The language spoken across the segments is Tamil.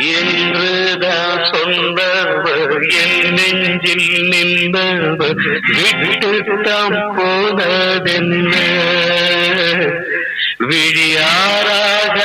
என்றுதான் சொன்னவர் என் நெஞ்சில் நின்றவர். விட்டுத்தாம் போனதென்ன? விழியாராக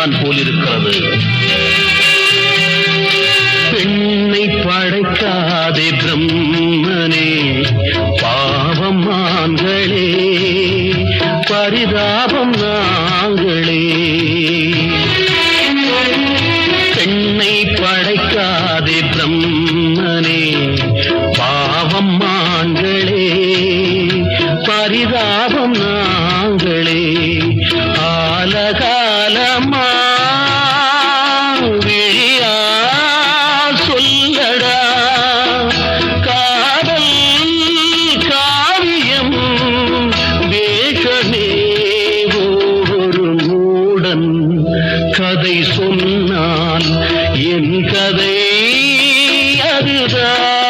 தோல்வியுற்றவைதான் போலிருக்கிறது. பெண்ணை படைக்காதே பிரம்மனே பாவம் ஆண்களே பரிதாபம் நாங்களே. பெண்ணை படைக்காதே பிரம்ம ஆலகாலமா விழியா சொல்லடா. காதல் காவியம் வேஷமே ஒரு மூடன் கதை சொன்னான். என் கதை அதுதான்.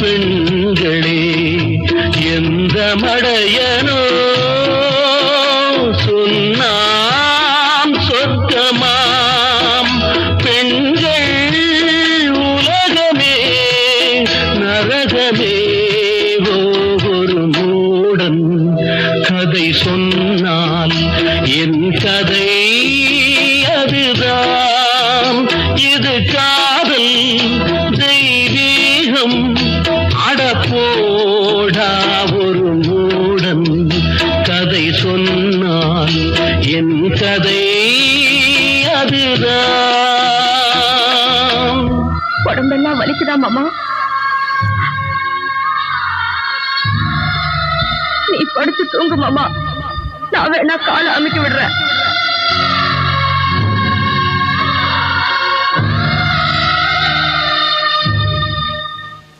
பெண்களே எந்த மடையனோ சொன்னாம் சொர்க்கமாம். பெண்கள் உலகமே நரகமே ஒரு மூடன். கதை சொன்னால் என் கதை அதுதான் உடம்பெல்லாம் வலிக்குதா மாமா? நீ படுத்து தூங்கு மாமா. நான் வேணா காலை அமைக்க விடுறேன்.